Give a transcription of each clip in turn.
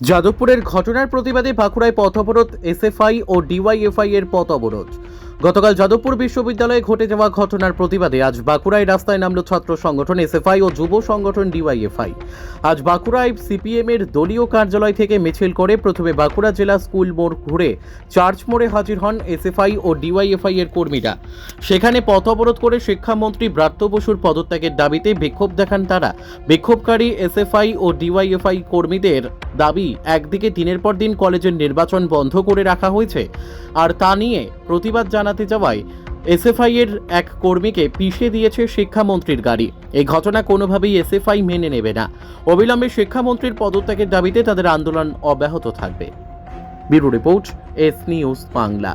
যাদবপুরের ঘটনার প্রতিবাদে বাঁকুড়ায় পথ অবরোধ এসএফআই ও ডিওয়াইএফআই এর পথ অবরোধ। গতকাল যাদবপুর বিশ্ববিদ্যালয়ে ঘটে যাওয়া ঘটনার প্রতিবাদে আজ বাঁকুড়ায় রাস্তায় নামল ছাত্র সংগঠন এসএফআই ও যুব সংগঠন ডিওয়াইএফআই। আজ বাঁকুড়ায় সিপিএম এর দলীয় কার্যালয় থেকে মিছিল করে প্রথমে বাঁকুড়া জেলা স্কুল মোড় ঘুরে চার্চ মোড়ে হাজির হন এসএফআই ও ডিওয়াইএফআই এর কর্মীরা। সেখানে পথ অবরোধ করে শিক্ষামন্ত্রী ব্রাত্য বসুর পদত্যাগের দাবিতে বিক্ষোভ দেখান তারা। বিক্ষোভকারী এসএফআই ও ডিওয়াইএফআই কর্মীদের দাবি, একদিকে দিনের পর দিন কলেজের নির্বাচন বন্ধ করে রাখা হয়েছে, আর তা নিয়ে প্রতিবাদ জানাতে যাওয়ায় এসএফআই এর এক কর্মীকে পিষে দিয়েছে শিক্ষামন্ত্রীর গাড়ি। এই ঘটনা কোনোভাবেই এসএফআই মেনে নেবে না। অবিলম্বে শিক্ষামন্ত্রীর পদত্যাগের দাবিতে তাদের আন্দোলন অব্যাহত থাকবে। Bureau report, S news Bangla.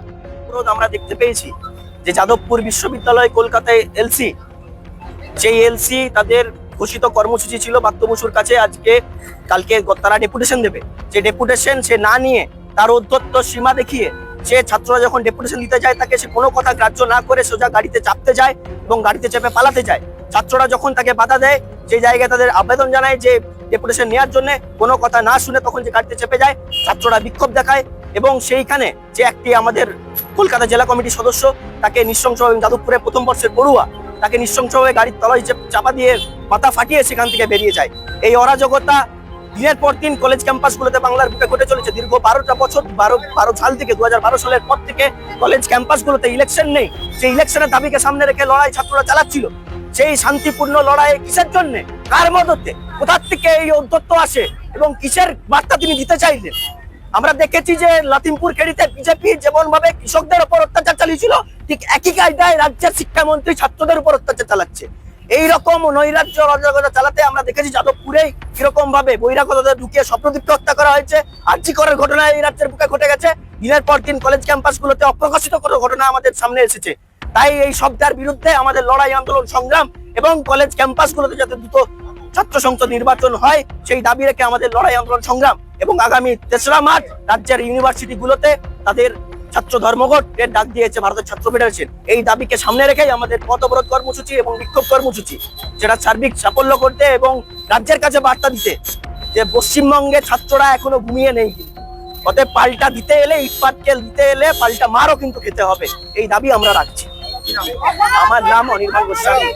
আমরা দেখতে পেয়েছি যে যাদবপুর বিশ্ববিদ্যালয় কলকাতায় এলসি সেই এলসি তাদের ঘোষিত কর্মসূচি ছিল বাত্য বসুর কাছে আজকে কালকে তারা ডেপুটেশন দেবে। যে ডেপুটেশন সে না নিয়ে তার অধ্যত্ত সীমা দেখিয়ে সে ছাত্ররা যখন ডেপুটেশন দিতে যায়, তাকে সে কোনো কথা গ্রাহ্য না করে সোজা গাড়িতে চাপতে যায় এবং গাড়িতে চেপে পালাতে যায়। ছাত্ররা যখন তাকে বাধা দেয়, সেই জায়গায় তাদের আবেদন জানায় যে ডেপুটেশন নেওয়ার জন্য কোনো কথা না শুনে তখন যে গাড়িতে চেপে যায়। ছাত্ররা বিক্ষোভ দেখায় এবং সেইখানে যে একটি আমাদের কলকাতা জেলা কমিটির সদস্য, তাকে নৃশংসভাবে যাদবপুরে প্রথম বর্ষের পড়ুয়া, তাকে নৃশংসভাবে গাড়ির তলায় চাপা দিয়ে মাথা ফাটিয়ে সেখান থেকে বেরিয়ে যায়। এই অরাজকতা দিনের পর দিন কলেজ ক্যাম্পাসগুলোতে বাংলার বুকে ঘটে চলেছে। দীর্ঘ বারোটা বছর, বারো বারো সাল থেকে দু সালের পর থেকে কলেজ ক্যাম্পাসগুলোতে ইলেকশন নেই। সেই ইলেকশনের দাবিকে সামনে রেখে লড়াই ছাত্ররা চালাচ্ছিল। সেই শান্তিপূর্ণ লড়াই কিসের জন্য? কার মদতে? কোথার থেকে এই অধ্যত্ত আসে? এবং কিসের বার্তা তিনি দিতে চাইলেন? আমরা দেখেছি যে লাতিমপুর খেড়িতে বিজেপি যেমন ভাবে কৃষকদের উপর অত্যাচার চালিয়েছিল, ঠিক একই কায়দায় রাজ্যের শিক্ষামন্ত্রী ছাত্রদের উপর অত্যাচার চালাচ্ছে। এই রকম নৈরাজ্য অরাজকতা চালাতে আমরা দেখেছি যাদবপুরেই কীরকম ভাবে বহিরাগতদের ঢুকিয়ে স্বপ্নদীপকে হত্যা করা হয়েছে। আর্জি করার ঘটনা এই রাজ্যের বুকে ঘটে গেছে। দিনের পর দিন কলেজ ক্যাম্পাসগুলোতে অপ্রকাশিত কোনো ঘটনা আমাদের সামনে এসেছে। তাই এই শব্দের বিরুদ্ধে আমাদের লড়াই, আন্দোলন, সংগ্রাম এবং কলেজ ক্যাম্পাসগুলোতে যাতে দ্রুত ছাত্র সংসদ নির্বাচন হয়, সেই দাবি রেখে আমাদের লড়াই, আন্দোলন, সংগ্রাম এবং আগামী তেসরা মার্চ রাজ্যের ইউনিভার্সিটি গুলোতে তাদের ছাত্র ধর্মঘট এর ডাক দিয়েছে ভারতের ছাত্র ফেডারেশন। এই দাবিকে সামনে রেখেই আমাদের পথ অবরোধ কর্মসূচি এবং বিক্ষোভ কর্মসূচি, যেটা সার্বিক সাফল্য করতে এবং রাজ্যের কাছে বার্তা দিতে যে পশ্চিমবঙ্গে ছাত্ররা এখনও ঘুমিয়ে নেই। অতএব পাল্টা দিতে এলে ইটপাটকেল দিতে এলে পাল্টা মারও কিন্তু খেতে হবে। এই দাবি আমরা রাখছি। আমার নাম অনির্বাণ গোস্বামী।